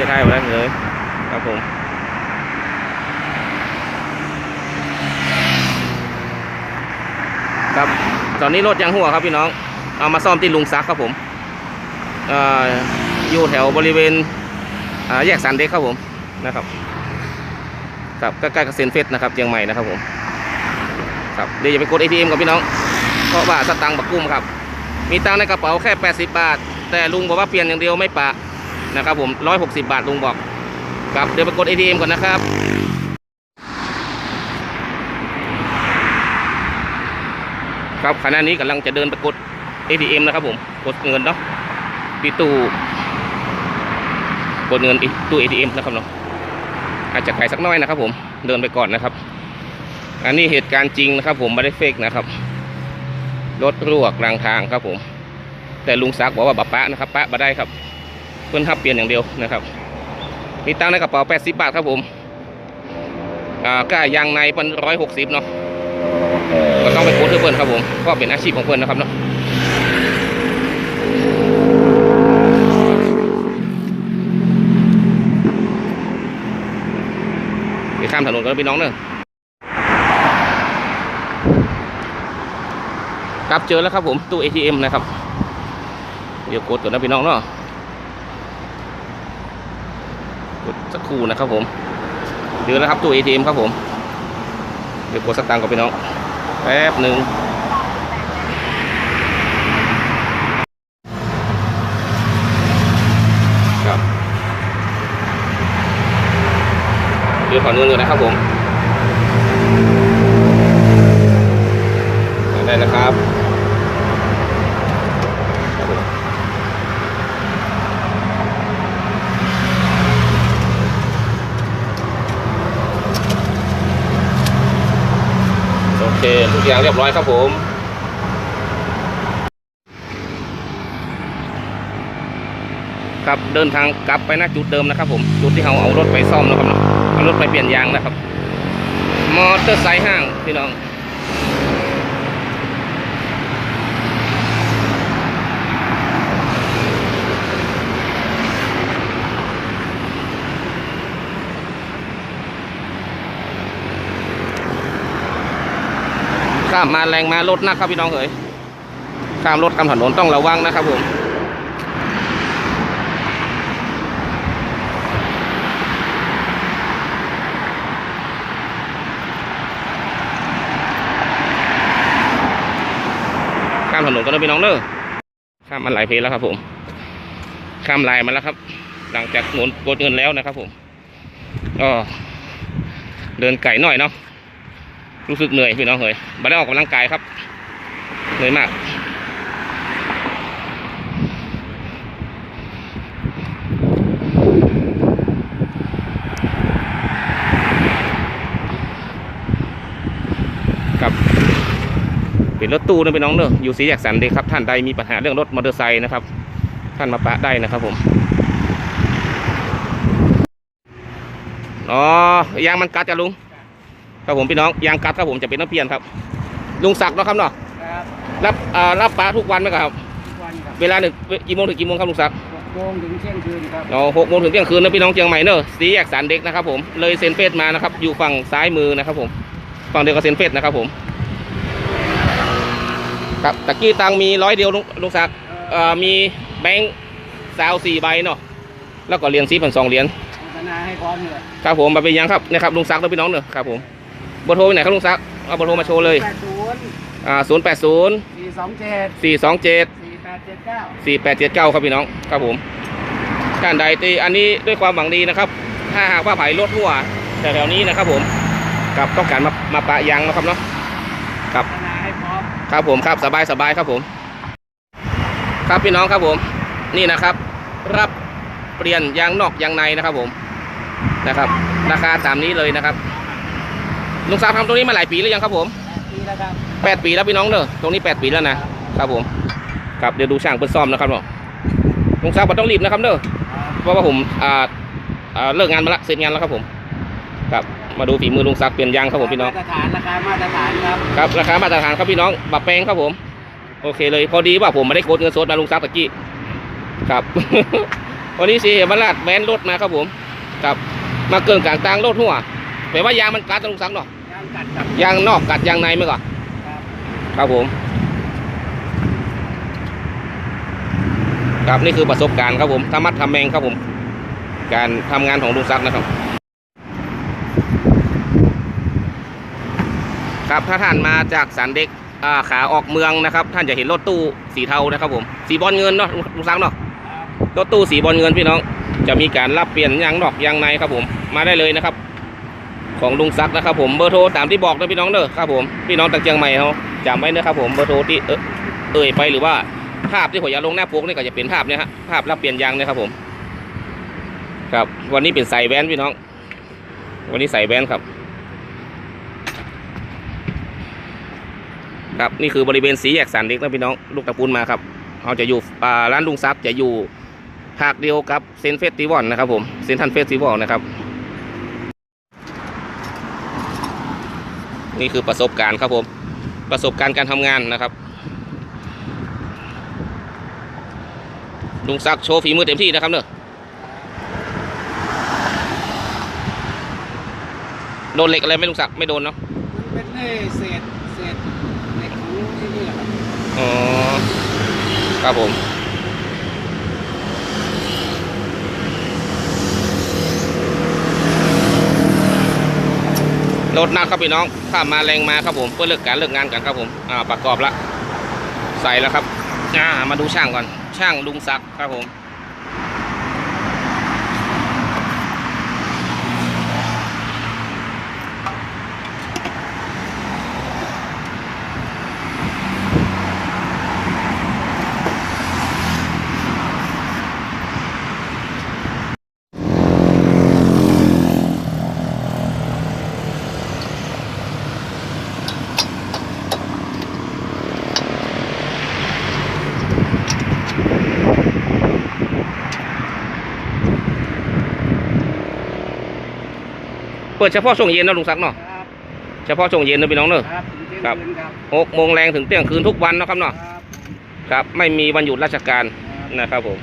จะได้มาแล้วเลยครับผมครับตอนนี้รถยางหัวครับพี่น้อง เอามาซ่อมที่ลุงซักครับผมอ่ออยู่แถวบริเวณอ่าแยกสันเด็กครับผมนะครับครับใกล้ๆกับเซนเฟสนะครับเชียงใหม่นะครับผมครับเดี๋ยวอย่าไปกด ATM กับพี่น้อง เพราะว่าสตังค์บักกุ้มครับ มีตังค์ในกระเป๋าแค่ 80 บาท แต่ลุงบอกว่าเปลี่ยนอย่างเดียวไม่ปะ นะครับผม160บาทลุงบอกครับเดี๋ยวไปกด ATM ก่อนนะครับ ครับขณะนี้กำลังจะเดินไปกด ATM นะครับผมกดเงินเนาะที่ตู้กดเงินตู้ ATM นะครับเนาะอาจจะไกลสักน้อยนะครับ ผมเดินไปก่อนนะครับ อันนี้เหตุการณ์จริงนะครับ ผมไม่ได้เฟกนะครับรถรั่วกลางทางครับผม แต่ลุงซักบอกว่าบัปะนะครับปะมาได้ครับ เพื่อนทับเปลี่ยนอย่างเดียวนะครับ มีตังในกระเป๋า 80 บาทครับผมอ่าก็ยางในเป็นร้อยหกสิบเนาะก็ต้องไปโค้ดเพื่อนครับผม ก็เป็นอาชีพของเพื่อนนะครับเนาะไปข้ามถนนกันพี่น้องเนอะครับเจอแล้วครับผมตู้ ATM นะครับ เดี๋ยวกดก่อนนะพี่น้องเนาะกด สักครู่นะครับผมเจอแล้วครับตู้ ATM ครับผม เดี๋ยวกดสกตังค์กับพี่น้อง แป๊บหนึ่งครับเดี๋ยวขอเงินก่อนนะครับผม ได้แล้วครับผมโอ เคทุกอย่างเรียบร้อยครับผมครับเดินทางกลับไปหน้าจุดเดิมนะครับ ผมจุดที่เราเอารถไปซ่อมนะครับเนาะเอารถไปเปลี่ยนยางนะครับ มอเตอร์ไซค์ห้างพี่น้อง ข้ามมาแรงมารถหนักครับพี่น้องเอ๋ยข้ามรถข้ามถนนต้องระวังนะครับผมข้ามถนนก็ได้พี่น้องเนอะข้ามมาหลายเพลแล้วครับผม ข้ามลายมาแล้วครับ หลังจากหมุนกดเงินแล้วนะครับผมก็เดินไก่หน่อยเนาะ รู้สึกเหนื่อยพี่น้องเฮ้ยมาได้ออกกำลังกายครับ เหนื่อยมาก ครับเป็นรถตู้นะพี่น้องเนอะอยู่สีแยกสันเดครับ ท่านใดมีปัญหาเรื่องรถมอเตอร์ไซค์นะครับ ท่านมาปะได้นะครับผมอ๋อยางมันกัดจ้ะลุง ครับผมพี่น้องยางกัดครับผมจะเป็นน้ำเพียนครับลุงศักดิ์เนาะครับเนาะครับรับอ่ารับปลาทุกวันไหมครับ ทุกวันครับเวลาหนึ่งกี่โมงถึงกี่โมงครับลุงศักดิ์หกโมงถึงเที่ยงคืนครับอ๋อหกโมงถึงเที่ยงคืนนะพี่น้องเชียงใหม่เนอะสีแยกสันเด็กนะครับผมเลยเซนเฟสมานะครับอยู่ฝั่งซ้ายมือนะครับผมฝั่งเดียวกับเซนเฟสนะครับผมครับตะกี้ตังมีร้อยเดียวลุงลุงศักดิ์เอ่อมีแบงค์ซาวสี่ใบเนาะแล้วก็เหรียญสีพันสองเหรียญโฆษณาให้พร้อมเลยครับผมมาเป็นยังครับนะครับลุงศักดิ์และพี่น้องเนอะครับผม เบอร์โทรไปไหนครับลุงศักดิ์เอาเบอร์โทรมาโชว์เลยแปดศูนย์อ่าศูนย์แปดศูนย์สี่สองเจ็ดสี่สองเจ็ดสี่แปดเจ็ดเก้าสี่แปดเจ็ดเก้าครับพี่น้องครับผมการใดตีอันนี้ด้วยความหวังดีนะครับ ถ้าหากว่าไผ่รถหัวแถวๆนี้นะครับผมกับต้องการมามาปะยางนะครับเนาะครับโฆษณาให้พร้อมครับผมครับสบายสบายครับผม ครับพี่น้องครับผม นี่นะครับ รับเปลี่ยนยางนอกยางในนะครับผมนะครับ ราคาตามนี้เลยนะครับ ลุงสาวทำตรงนี้มาหลายปีแล้วยังครับผมแปดปีแล้วครับแปดปีแล้วพี่น้องเนอะตรงนี้แปดปีแล้วนะครับผมครับเดี๋ยวดูช่างเปิดซ่อมนะครับเนาะลุงสาวบ่ต้องรีบนะครับเนอะเพราะว่าผมอ่าอ่าเลิกงานมาละเสร็จงานแล้วครับผมครับมาดูฝีมือลุงศักดิ์เปลี่ยนยางครับผมพี่น้องมาตรฐานราคามาตรฐานครับครับราคามาตรฐานครับพี่น้องบับแปลงครับผมโอเคเลยพอดีว่าผมไม่ได้โกดเงินสดมาลุงศักดิ์ตะกี้ครับวันนี้สีบรรลัดแวนรถมาครับผมครับมาเกินกลางตางรถหัว แปลว่ายางมันกัดตรงสังเนาะยางกัดกับยางนอกกัดยางในไหมก่อนครับครับผม ครับนี่คือประสบการณ์ครับผมธรรมัดทำแมงครับผม การทำงานของลุงซักดิ์นะครับครับถ้าท่านมาจากสันเด็กอ่าขาออกเมืองนะครับ ท่านจะเห็นรถตู้สีเทานะครับผมสีบอลเงินเนาะลุงซักดิ์เนาะครับรถตู้สีบอลเงินพี่น้อง จะมีการรับเปลี่ยนยางนอกยางในครับผม มาได้เลยนะครับ ของลุงซักนะครับผมเบอร์โทรตามที่บอกนะพี่น้องเด้อครับผมพี่น้องต่างเชียงใหม่เขาจำไว้นะครับผมเบอร์โทรที่เออเอ่ยไปหรือว่าภาพที่ผมอยาลงหน้าปกนี่ก็จะเป็นภาพเนี่ยฮะภาพรับเปลี่ยนยางเนี่ยครับผม ครับ วันนี้เป็นใส่แว่นพี่น้อง วันนี้ใส่แว่นครับ ครับนี่คือบริเวณสีแยกสันเด็กนะพี่น้องลูกตะปูนมาครับเขาจะอยู่ร้านลุงซักจะอยู่ภาคเดียวกับเซนเฟสติวัลนะครับผมเซนทันเฟสติวัลนะครับ นี่คือประสบการณ์ครับผม ประสบการณ์การทำงานนะครับลุงซักดิ์โชว์ฝีมือเต็มที่นะครับเนอะโดนเหล็กอะไรไหม่ลุงซักดิ์ไม่โดนเนาะมันเป็นไอ้เศษเศษเหล็กของที่นี่แหละครับอ๋อครับผม รถหนักครับพี่น้องข้ามมาแรงมาครับผมเพื่อเลิกการเลิกงานกันครับผมอ่าประกอบละใส่แล้วครับอ่ามาดูช่างก่อนช่างลุงศักดิ์ครับผม เปิดเฉพาะช่วงเย็นนะลุงศักดิ์เนาะครับเฉพาะช่วงเย็นนะพี่น้องเนอะ ครับถึงเที่ยงครับ คืนครับหกโมงแรงถึงเที่ยงคืนทุกวันนะครับเนาะครับครับ ไม่มีวันหยุดราชการครับ นะครับผม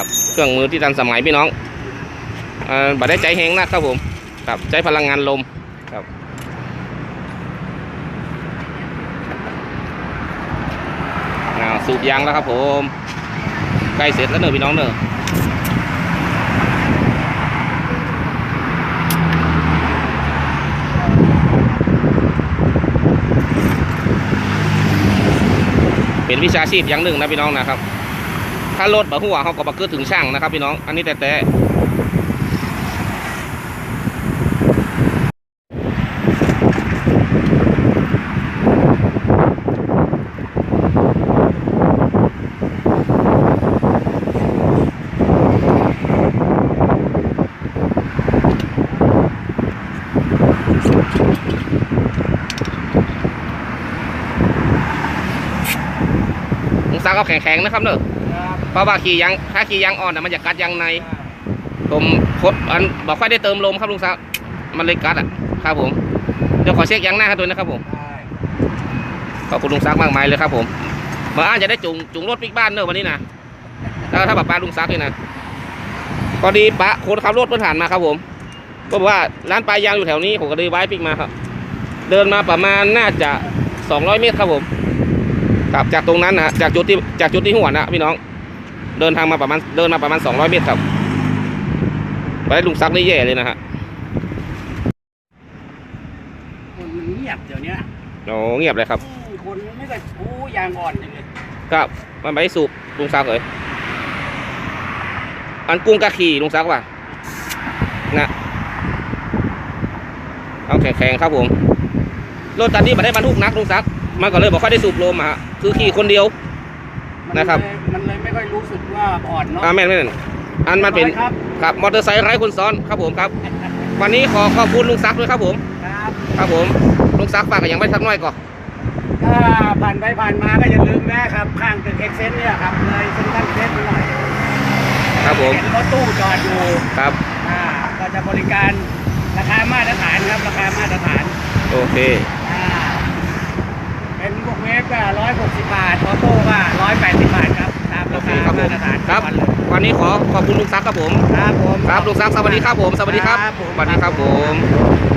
ับเครื่องมือที่ทันสมัยพี่น้องบัดได้ใจแห้งนะครับผมครับใช้พลังงานลมครับสูบยางแล้วครับผมใกล้เสร็จแล้วเนอะพี่น้องเนอะเป็นวิชาชีพอย่างหนึ่งนะพี่น้องนะครับ ถ้ารถบะหัวเขาก็บักเกิดถึงช่างนะครับพี่น้อง อันนี้แต่แต่ลุงซักเอาแข็งๆนะครับเนอะ เพราะว่าขี่ยางถ้าขี่ยางอ่อนน่ะมันจะกัดยางในผมพดอันบอกค่อยได้เติมลมครับลุงซักมันเลยกัดอะครับผมเดี๋ยวขอเช็คยางหน้าให้ด้วยนะครับผมขอบคุณลุงซักมากมายเลยครับผมมาอ่านจะได้จุงจุงรถปิกบ้านเนอะวันนี้นะถ้าถ้าแบบปลาลุงซักนี่นะพอดีปะคนขับรถเพิ่นผ่านมาครับผมก็บอกว่าร้านปลายางอยู่แถวนี้ผมก็เลยไว้ปิกมาครับ เดินมาประมาณน่าจะ200เมตรครับผมกลับจากตรงนั้นนะฮะจากจุดที่จากจุดที่หัวนะพี่น้อง เดินทางมาประมาณเดินมาประมาณ200เมตรครับไปลุงซักนี่แย่เลยนะฮะคนมันเงียบเดี๋ยวเนี้ยโอ้เงียบเลยครับอืมคนมันไม่ได้โอ้ยางอ่อนจังเลยครับมันไปสูบลุงซักเลยอันกุ้งกะขี่ลุงซักว่ะนะเอาแข็งๆครับผมรถตันนี้มาได้บรรทุกหนักลุงซักดิ์มันก็เลยบอกค่อยได้สูบลมอะฮะคือขี่คนเดียว นะครับ มันเลยไม่ค่อยรู้สึกว่าอ่อนเนาะอ่าแม่นแม่นอันมันเป็นครับครับมอเตอร์ไซค์ไร้คนซ้อนครับผมครับ วันนี้ขอขอบคุณลุงซักดิ์ด้วยครับผม ครับครับผมลุงซักดิ์ฝากกันยังไม่ทักน้อยก่อนถ้าผ่านไปผ่านมาก็อย่าลืมนะครับ ข้างตึกเอ็กเซนเนี่ยครับเลยเซ็นทรัลเซ็นหน่อยครับผมเห็นรถตู้จอดอยู่ครับอ่าก็จะบริการราคามาตรฐานครับราคามาตรฐาน โอเคอ่า เป็นพวกเวฟก็ร้อยหกสิบบาทออโต้ก็ร้อยแปดสิบบาทครับ ตามโอราเคคาครับผมมาตรฐานครับทุกวันเลยวันนี้ขอขอบคุณลุงซักดิ์ครับผม ครับผม ครับลุงซักดิ์สวัสดีครับผม สวัสดีครับครับผมสวัสดีครับผม